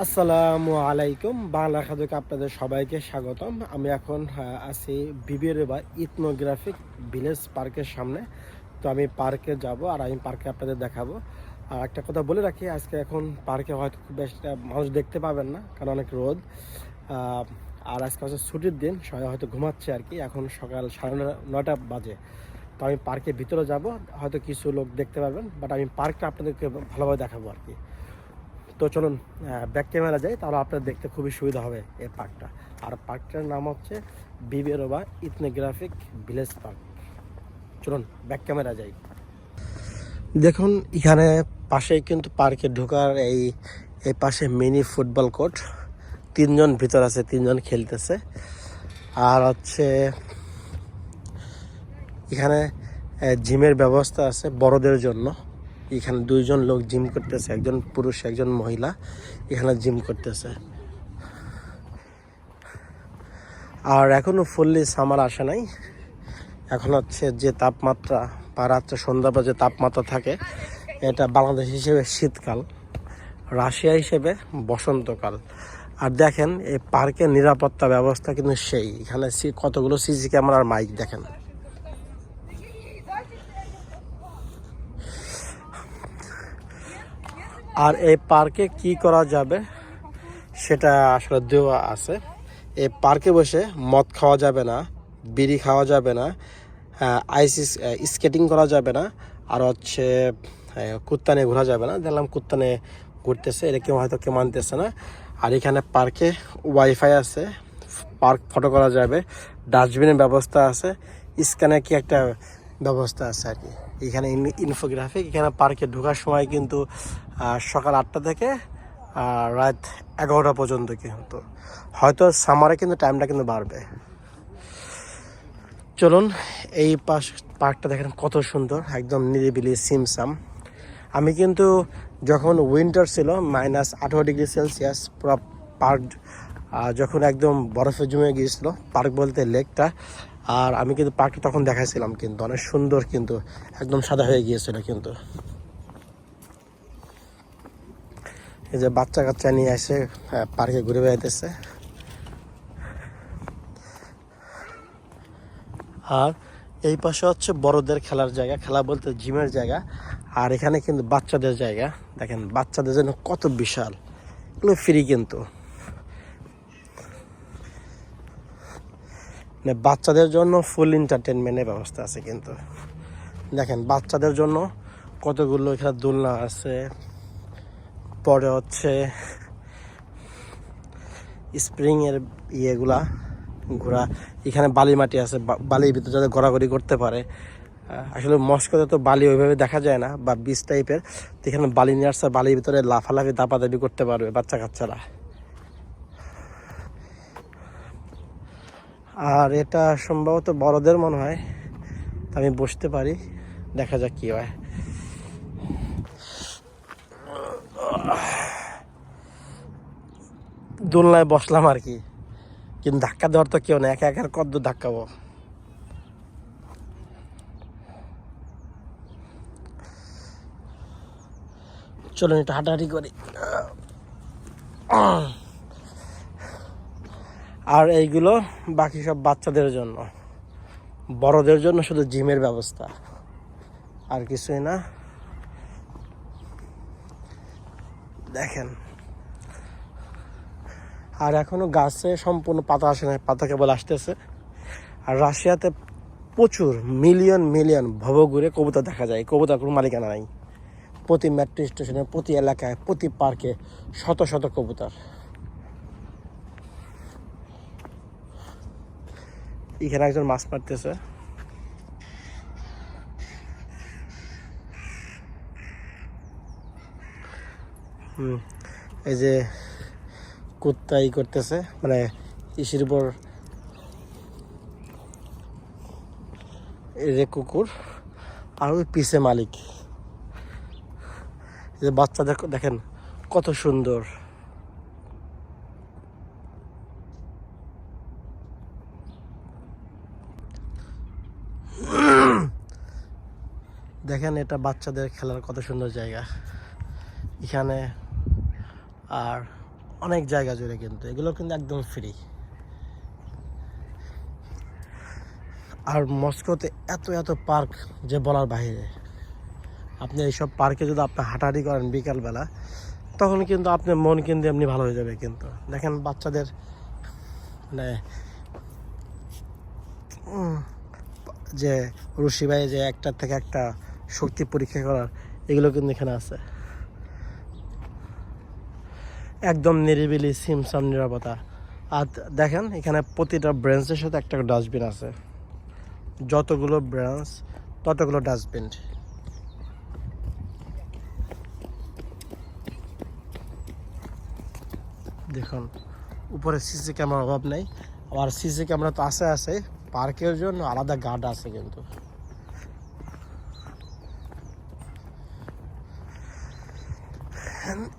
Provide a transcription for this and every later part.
আসসালামু আলাইকুম। বাংলা খাদ্যকে আপনাদের সবাইকে স্বাগতম। আমি এখন আছি বিবির বা ইথনোগ্রাফিক ভিলেজ পার্কের সামনে। তো আমি পার্কে যাব আর আমি পার্কে আপনাদের দেখাবো। আর একটা কথা বলে রাখি, আজকে এখন পার্কে হয়তো খুব বেশি মানুষ দেখতে পাবেন না, কারণ অনেক রোদ। আর আজকে হচ্ছে ছুটির দিন, সবাই হয়তো ঘুমাচ্ছে আর কি, এখন সকাল সাড়ে নটা বাজে। তো আমি পার্কের ভিতরে যাব, হয়তো কিছু লোক দেখতে পারবেন, বাট আমি পার্কটা আপনাদেরকে ভালোভাবে দেখাবো আর কি। তো চলুন ব্যাক ক্যামেরা যাই, তাহলে আপনার দেখতে খুবই সুবিধা হবে এই পার্কটা আর পার্কটার নাম হচ্ছে বিবেরোবা ইথনোগ্রাফিক ভিলেজ পার্ক চলুন ব্যাক ক্যামেরা যাই। দেখুন, এখানে পাশেই কিন্তু পার্কে ঢোকার এই এই পাশে মিনি ফুটবল কোর্ট তিনজন ভিতর আছে, তিনজন খেলতেছে। আর হচ্ছে, এখানে জিমের ব্যবস্থা আছে বড়দের জন্য। এখানে দুইজন লোক জিম করতেছে, একজন পুরুষ, একজন মহিলা এখানে জিম করতেছে। আর এখনও ফুললি সামার আসে নাই। এখন হচ্ছে যে তাপমাত্রা, বা রাত্রে সন্ধ্যা বা যে তাপমাত্রা থাকে, এটা বাংলাদেশ হিসেবে শীতকাল, রাশিয়া হিসেবে বসন্তকাল। আর দেখেন, এই পার্কের নিরাপত্তা ব্যবস্থা কিন্তু সেই। এখানে কতগুলো সিসি ক্যামেরার মাইক দেখেন। আর এই পার্কে কি করা যাবে সেটা আসলে দেওয়া আছে। এই পার্কে বসে মদ খাওয়া যাবে না, বিড়ি খাওয়া যাবে না আইস স্কেটিং করা যাবে না, আর হচ্ছে কুত্তানে ঘোরা যাবে না। দেখলাম কুত্তানে ঘুরতেছে, এটা কেউ হয়তো কেউ মানতেছে না। আর এখানে পার্কে ওয়াইফাই আছে, পার্ক ফটো করা যাবে, ডাস্টবিনের ব্যবস্থা আছে, স্ক্যানে কি একটা ব্যবস্থা আছে আর কি। এখানে ইনফোগ্রাফিক এখানে পার্কে ঢোকার সময় কিন্তু সকাল আটটা থেকে রাত এগারোটা পর্যন্ত কিন্তু। হয়তো সামারে কিন্তু টাইমটা কিন্তু বাড়বে। চলুন, এই পাশ পার্কটা দেখেন কত সুন্দর, একদম নিরিবিলি সিমসাম। আমি কিন্তু যখন উইন্টার ছিল মাইনাস আঠারো ডিগ্রি সেলসিয়াস পুরো পার্ক যখন একদম বরফে জমে গিয়েছিল পার্ক বলতে লেকটা আর আমি কিন্তু পার্কটা তখন দেখাইছিলাম কিন্তু, অনেক সুন্দর কিন্তু, একদম সাদা হয়ে গিয়েছিল কিন্তু। এই যে বাচ্চা কাচ্চা নিয়ে এসে পার্কে ঘুরে বেড়াইতেছে। আর এই পাশে হচ্ছে বড়দের খেলার জায়গা, খেলা বলতে জিমের জায়গা, আর এখানে কিন্তু বাচ্চাদের জায়গা। দেখেন, বাচ্চাদের জন্য কত বিশাল। এগুলো ফ্রি কিন্তু। মানে বাচ্চাদের জন্য ফুল এন্টারটেনমেন্টের ব্যবস্থা আছে কিন্তু। দেখেন, বাচ্চাদের জন্য কতগুলো এখানে দোলনা আছে, পরে হচ্ছে স্প্রিং এর ইয়েগুলা ঘোরা, এখানে বালি মাটি আছে বালির ভিতরে যাতে ঘোরাঘুরি করতে পারে। আসলে মস্কোতে তো বালি ওইভাবে দেখা যায় না, বা বিচ টাইপের তো এখানে বালি নিয়ে আসছে, বালির ভিতরে লাফালাফি, দাপাদাপি করতে পারবে বাচ্চা কাচ্চারা আর এটা সম্ভবত বড়দের মনে হয় আমি বসতে পারি, দেখা যাক কি হয়। দোলনায় বসলাম আর কি, কিন্তু ধাক্কা দেওয়ার তো কেউ না একা একার কত ধাক্কাবো। চলুন একটু হাঁটাহাঁটি করি। আর এইগুলো বাকি সব বাচ্চাদের জন্য। বড়দের জন্য শুধু জিমের ব্যবস্থা। আর কিছুই না। দেখেন। আর এখনও গাছে সম্পূর্ণ পাতা আসে না পাতা কেবল আসতেছে। আর রাশিয়াতে প্রচুর মিলিয়ন মিলিয়ন ভবঘুরে কবুতর দেখা যায়। কবুতর কোনো মালিকানা নাই। প্রতি মেট্রো স্টেশনে প্রতি এলাকায়, প্রতি পার্কে শত শত কবুতর। এখানে একজন মাছ মারতেছে। হুম, এই যে কুত্তা ই করতেছে মানে ইসির উপর যে কুকুর আর ওই পিছে মালিক। যে বাচ্চাদের দেখেন কত সুন্দর। দেখেন, এটা বাচ্চাদের খেলার কত সুন্দর জায়গা। এখানে আর অনেক জায়গা জুড়ে কিন্তু, এগুলো কিন্তু একদম ফ্রি আর মস্কোতে এত এত পার্ক যে বলার বাইরে আপনি এইসব পার্কে যদি আপনি হাঁটাহাঁটি করেন বিকালবেলা, তখন কিন্তু আপনার মন কিন্তু এমনি ভালো হয়ে যাবে কিন্তু। দেখেন বাচ্চাদের মানে যে রশি ভাই যে একটা থেকে একটা শক্তি পরীক্ষা করার, এগুলো কিন্তু এখানে আছে। একদম নিরিবিলি সিমসাম নিরাপত্তা। আর দেখেন, এখানে প্রতিটা ব্রাঞ্চের সাথে একটা ডাস্টবিন আছে। যতগুলো ব্রাঞ্চ ততগুলো ডাস্টবিন দেখুন, উপরে সিসি ক্যামেরার অভাব নেই। আবার সিসি ক্যামেরা তো আছে আছে। পার্কের জন্য আলাদা গার্ড আছে কিন্তু।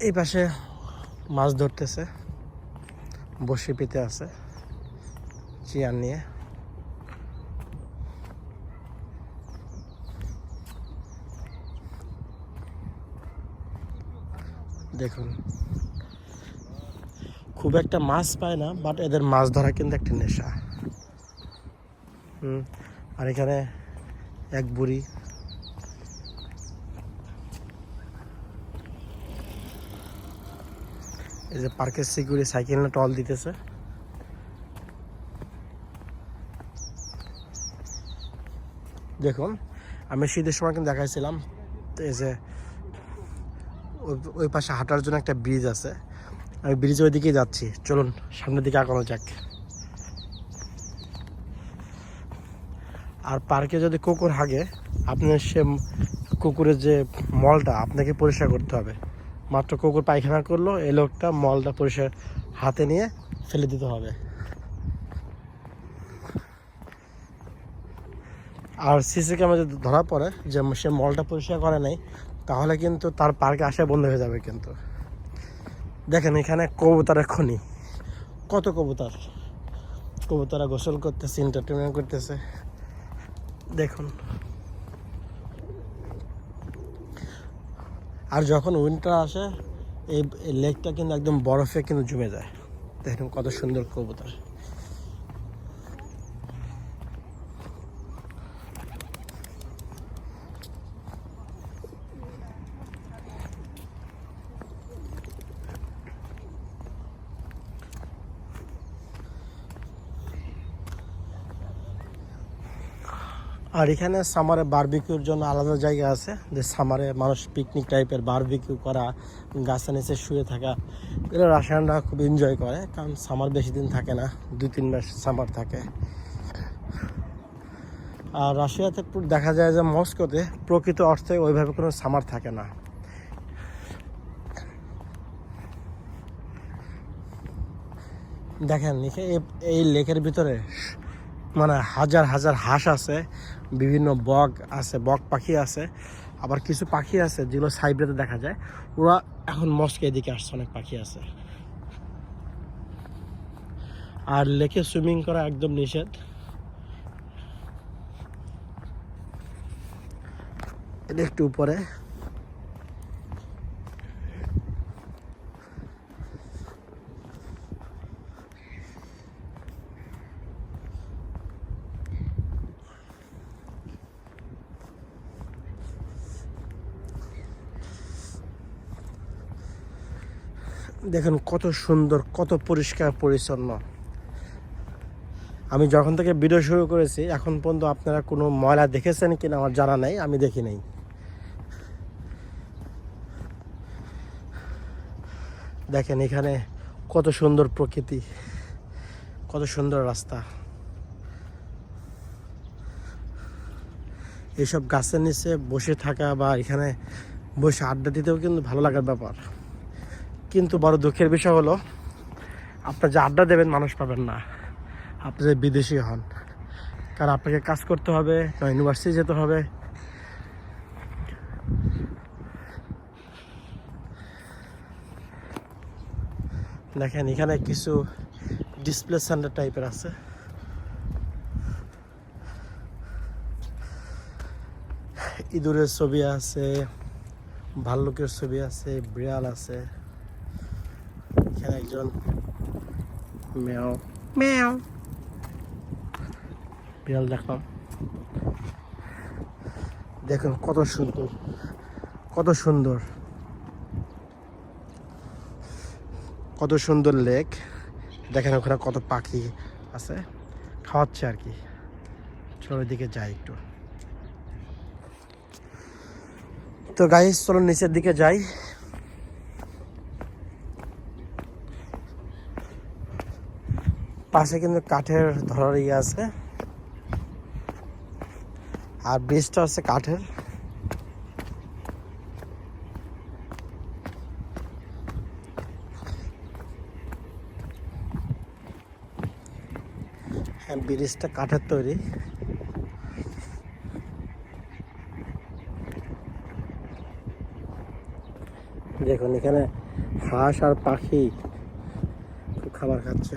এই পাশে মাছ ধরতেছে, বসে পেতে আছে, চেয়ার নিয়ে। দেখুন, খুব একটা মাছ পায় না বাট এদের মাছ ধরা কিন্তু একটা নেশা। হুম, আর এখানে এক বুড়ি যে পার্কের সিকিউরিটি সাইকেল না টল দিতেছে। দেখুন, আমি শীতের সময় কিন্তু দেখাইছিলাম এই যে ওই- ওই পাশে হাঁটার জন্য একটা ব্রিজ আছে। আমি ব্রিজের ওইদিকে যাচ্ছি। চলুন, সামনের দিকে আগানো যাক। আর পার্কে যদি কুকুর হাগে, আপনার সে কুকুরের যে মলটা, আপনাকে পরিষ্কার করতে হবে। মাত্র কুকুর পায়খানা করল, এই লোকটা মলটা পরিষ্কার হাতে নিয়ে ফেলে দিতে হবে। আর সিসি ক্যামেরা যদি ধরা পড়ে যে সে মলটা পরিষ্কার করে নাই, তাহলে কিন্তু তার পার্কে আসা বন্ধ হয়ে যাবে কিন্তু। দেখেন এখানে কবুতরের খনি। কত কবুতর? কবুতরা গোসল করতেছে এন্টারটেনমেন্ট করতেছে। দেখুন। আর যখন উইন্টার আসে, এই লেকটা কিন্তু একদম বরফে কিন্তু জমে যায়। দেখুন কত সুন্দর কবুতর। আর এখানে সামারে বারবিকিউর জন্য আলাদা জায়গা আছে, যে সামারে মানুষ পিকনিক টাইপের বারবিকিউ করা গাছের নিচে শুয়ে থাকা, এগুলো রাসায়নরা খুব এনজয় করে, কারণ সামার বেশি দিন থাকে না, দুই তিন মাস সামার থাকে। আর রাশিয়াতে দেখা যায় যে মস্কোতে প্রকৃত অর্থে ওইভাবে কোনো সামার থাকে না। দেখেন এই লেকের ভিতরে মানে হাজার হাজার হাঁস আছে বিভিন্ন বক আছে, বক পাখি আছে, আবার কিছু পাখি আছে যেগুলো সাইব্রেতে দেখা যায়। ওরা এখন মস্কে এদিকে আসছে, অনেক পাখি আছে। আর লেকে সুইমিং করা একদম নিষেধ। এটা একটু উপরে। দেখুন কত সুন্দর, কত পরিষ্কার, পরিচ্ছন্ন। আমি যখন থেকে ভিডিও শুরু করেছি, এখন পর্যন্ত আপনারা কোনো ময়লা দেখেছেন কিনা আমার জানা নাই, আমি দেখি নাই। দেখেন এখানে কত সুন্দর প্রকৃতি, কত সুন্দর রাস্তা। এইসব গাছের নিচে বসে থাকা বা এখানে বসে আড্ডা দিতেও কিন্তু ভালো লাগার ব্যাপার। কিন্তু বড় দুঃখের বিষয় হলো আপনার যে আড্ডা দেবেন, মানুষ পাবেন না। আপনি যে বিদেশি হন, কারণ আপনাকে কাজ করতে হবে ইউনিভার্সিটি যেতে হবে। দেখেন, এখানে কিছু ডিসপ্লে সেন্টার টাইপের আছে। ইঁদুরের ছবি আছে, ভাল্লুকের ছবি আছে, বিড়াল আছে। একজন মেও মেও বিড়াল দেখলাম দেখুন কত সুন্দর। কত সুন্দর। কত সুন্দর লেক। দেখেন ওখানে কত পাখি আছে। খাওয়াচ্ছে আর কি। চলো দিকে যাই একটু। তো গাইস চলো নিচের দিকে যাই। পাশে কিন্তু কাঠের ধরার ইয়ে আছে। আর ব্রিজটা হচ্ছে কাঠের। হ্যাঁ ব্রিজটা কাঠের তৈরি। দেখুন, এখানে হাঁস আর পাখি খাবার খাচ্ছে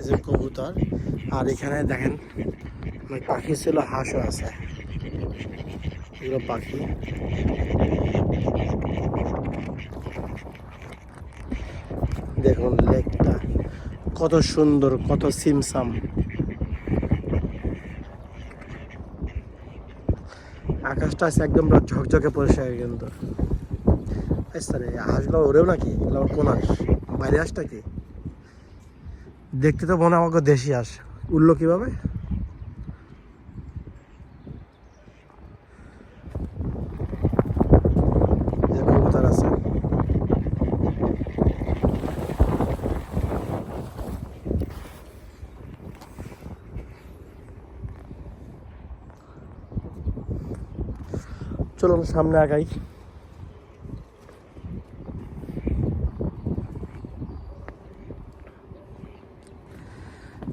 এই যে কবুতর আর এখানে দেখেন অনেক পাখি ছিল, হাঁসও আছে। এগুলো পাখি। দেখুন, লেকটা কত সুন্দর, কত সিমসাম। আকাশটা আছে একদম ঝকঝকে পরিষ্কার কিন্তু। আচ্ছা হাঁসগুলো ওরেও নাকি? এগুলো কোন হাঁস? বাইরে হাঁসটা কি? দেখতে তো মনে আমাকে দেশি হাঁস। উঠল কীভাবে? চলুন সামনে আগাই।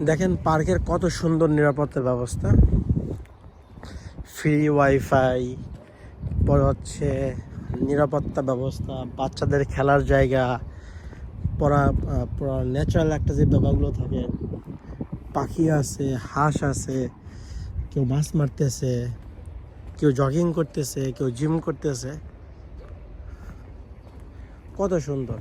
দেখেন পার্কের কত সুন্দর নিরাপত্তার ব্যবস্থা। ফ্রি ওয়াইফাই পরে হচ্ছে নিরাপত্তা ব্যবস্থা, বাচ্চাদের খেলার জায়গা, পড়া পড়া ন্যাচারাল একটা যে ব্যাপারগুলো থাকে, পাখি আছে, হাঁস আছে, কেউ মাছ মারতেছে, কেউ জগিং করতেছে, কেউ জিম করতেছে। কত সুন্দর।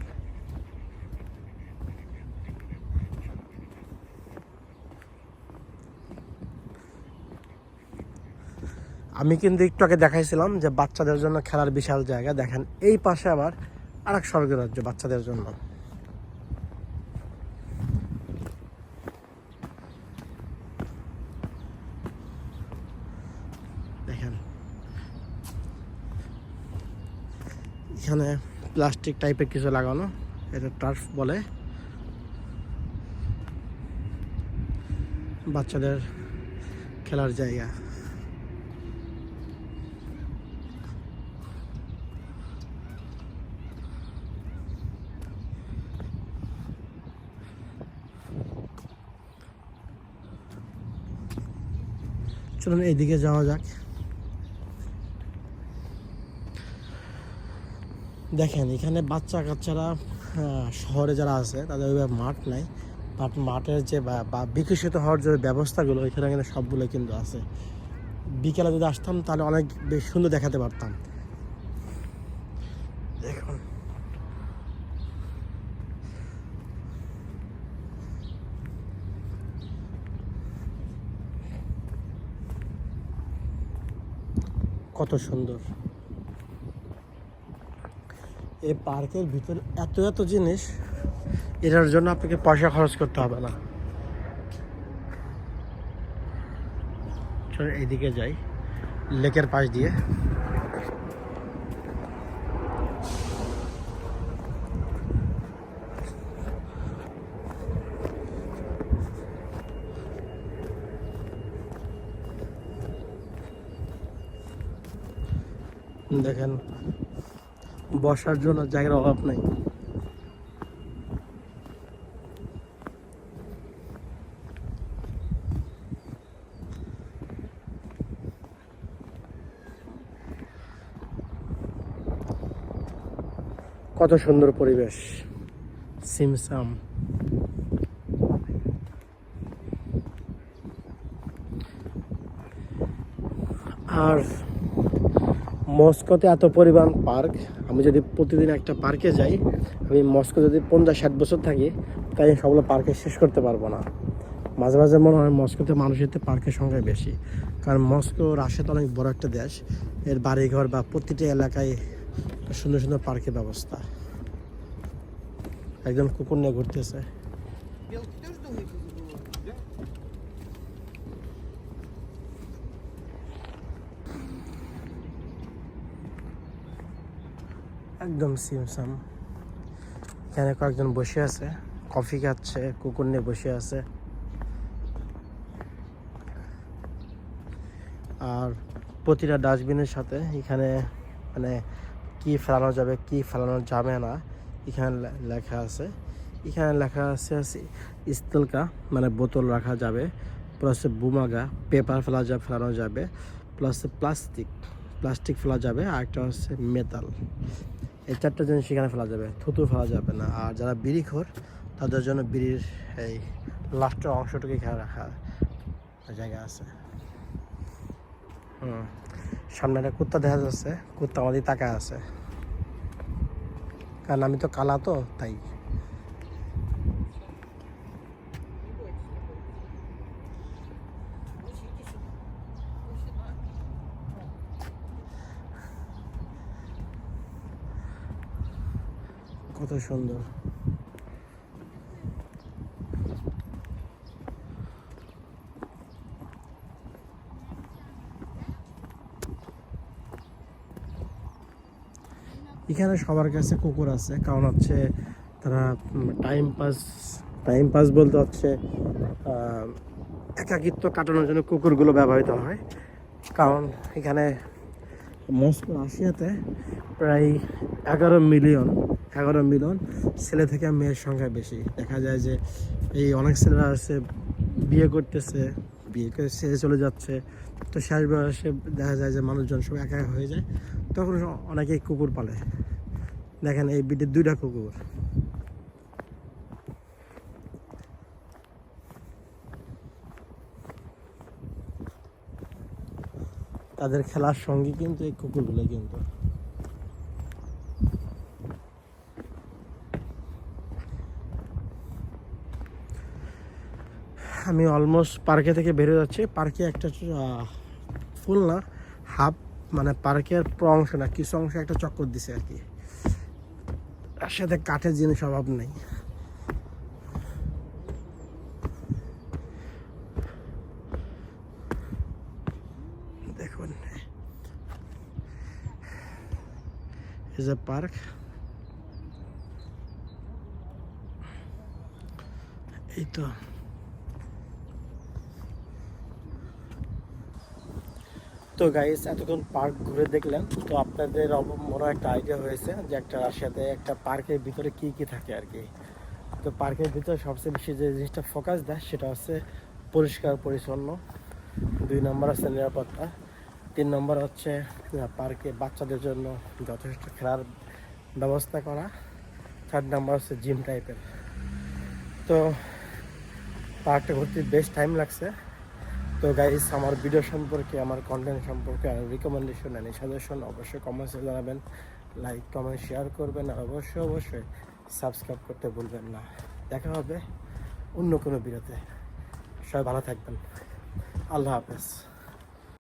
আমি কিন্তু একটু আগে দেখাইছিলাম যে বাচ্চাদের জন্য খেলার বিশাল জায়গা। দেখেন, এই পাশে আবার আর এক স্বর্গরাজ্য বাচ্চাদের জন্য। দেখেন, এখানে প্লাস্টিক টাইপের কিছু লাগানো, এটা টার্ফ বলে। বাচ্চাদের খেলার জায়গা। চলুন এইদিকে যাওয়া যাক। দেখেন, এখানে বাচ্চা কাচ্চারা শহরে যারা আছে, তাদের ওইভাবে মাঠ নাই। বাট মাঠের যে বা- বিকশিত হওয়ার যে ব্যবস্থাগুলো, এখানে কিন্তু সবগুলো কিন্তু আছে। বিকেলে যদি আসতাম, তাহলে অনেক বেশ সুন্দর দেখাতে পারতাম দেখুন কত সুন্দর। এই পার্কের ভিতরে এত এত জিনিস, এটার জন্য আপনাকে পয়সা খরচ করতে হবে না। এইদিকে যাই, লেকের পাশ দিয়ে। দেখেন বসার জন্য জায়গার অভাব নাই। কত সুন্দর পরিবেশ। সিমসাম। আর মস্কোতে এত পরিমাণ পার্ক, আমি যদি প্রতিদিন একটা পার্কে যাই, আমি মস্কো যদি পঞ্চাশ ষাট বছর থাকি, তাই সবগুলো পার্কে শেষ করতে পারব না। মাঝে মাঝে মনে হয় মস্কোতে মানুষের পার্কের সংখ্যা বেশি। কারণ মস্কো রাশিয়া তো অনেক বড় একটা দেশ, এর বাড়িঘর বা প্রতিটা এলাকায় সুন্দর সুন্দর পার্কের ব্যবস্থা। একজন কুকুর নিয়ে ঘুরতেছে। একদম সিমসাম এখানে কয়েকজন বসে আছে। কফি খাচ্ছে, কুকুর নিয়ে বসে আছে। আর প্রতিটা ডাস্টবিনের সাথে এখানে মানে কি ফেলানো যাবে, কি ফেলানো যাবে না, এখানে লেখা আছে। এখানে লেখা আছে স্টিলকা মানে বোতল রাখা যাবে। প্লাস বুমাগা, পেপার ফেলা যাবে ফেলানো যাবে। প্লাস প্লাস্টিক প্লাস্টিক ফেলা যাবে। আর একটা হচ্ছে মেটাল এই চারটা জিনিস সেখানে ফেলা যাবে, থুতু ফেলা যাবে না। আর যারা বিড়ি খোর, তাদের জন্য বিড়ির এই লাস্টের অংশটুকু খেয়াল রাখা জায়গা আছে। হুম, সামনে একটা কুত্তা দেখা যাচ্ছে, কুত্তা আমাদের তাকায় আছে। কারণ আমি তো কালা তো, তাই। কত সুন্দর। এখানে সবার কাছে কুকুর আছে, কারণ হচ্ছে তারা টাইম পাস টাইম পাস বলতে হচ্ছে একাকিত্ব কাটানোর জন্য কুকুরগুলো ব্যবহৃত হয়। কারণ এখানে মস্কো, রাশিয়াতে প্রায় এগারো মিলিয়ন এগারো মিলন ছেলে থেকে মেয়ের সংখ্যা বেশি। দেখা যায় যে এই অনেক ছেলেরা আছে, বিয়ে করতেছে, বিয়ে করে ছেড়ে চলে যাচ্ছে। তো শেষ বয়সে দেখা যায় যে মানুষজন সব একা হয়ে যায়। তখন অনেকেই কুকুর পালে। দেখেন এই বিটের দুইটা কুকুর। তাদের খেলার সঙ্গে কিন্তু এই কুকুরগুলো কিন্তু। আমি অলমোস্ট পার্কে থেকে বেরো যাচ্ছি। পার্কে একটা ফুল না হাফ মানে পার্কের পুরো অংশ না, কিছু অংশ একটা চক্কর দিছে আর কি। তার সাথে কাঠের জিনিস অভাব নেই। দেখুন। পার্ক এই তো। তো গাইস এতক্ষণ পার্ক ঘুরে দেখলেন। তো আপনাদের মনে একটা আইডিয়া হয়েছে যে একটা রাশিয়াতে একটা পার্কের ভিতরে কি কি থাকে আর কি। তো পার্কের ভিতরে সবচেয়ে বেশি যে জিনিসটা ফোকাস দেয়, সেটা হচ্ছে পরিষ্কার, পরিচ্ছন্ন। দুই নম্বর হচ্ছে নিরাপত্তা। তিন নম্বর হচ্ছে পার্কে বাচ্চাদের জন্য যথেষ্ট খেলার ব্যবস্থা করা। চার নম্বর হচ্ছে জিম টাইপের তো পার্কটা ঘুরতে বেশ টাইম লাগছে। তো গাইস আমার ভিডিও সম্পর্কে, আমার কন্টেন্ট সম্পর্কে আর রিকমেন্ডেশন অ্যান্ড সাজেশন অবশ্যই কমেন্টসে জানাবেন। লাইক কমেন্ট শেয়ার করবেন আর অবশ্যই অবশ্যই সাবস্ক্রাইব করতে ভুলবেন না। দেখা হবে অন্য কোনো ভিডিওতে সবাই ভালো থাকবেন। আল্লাহ হাফেজ।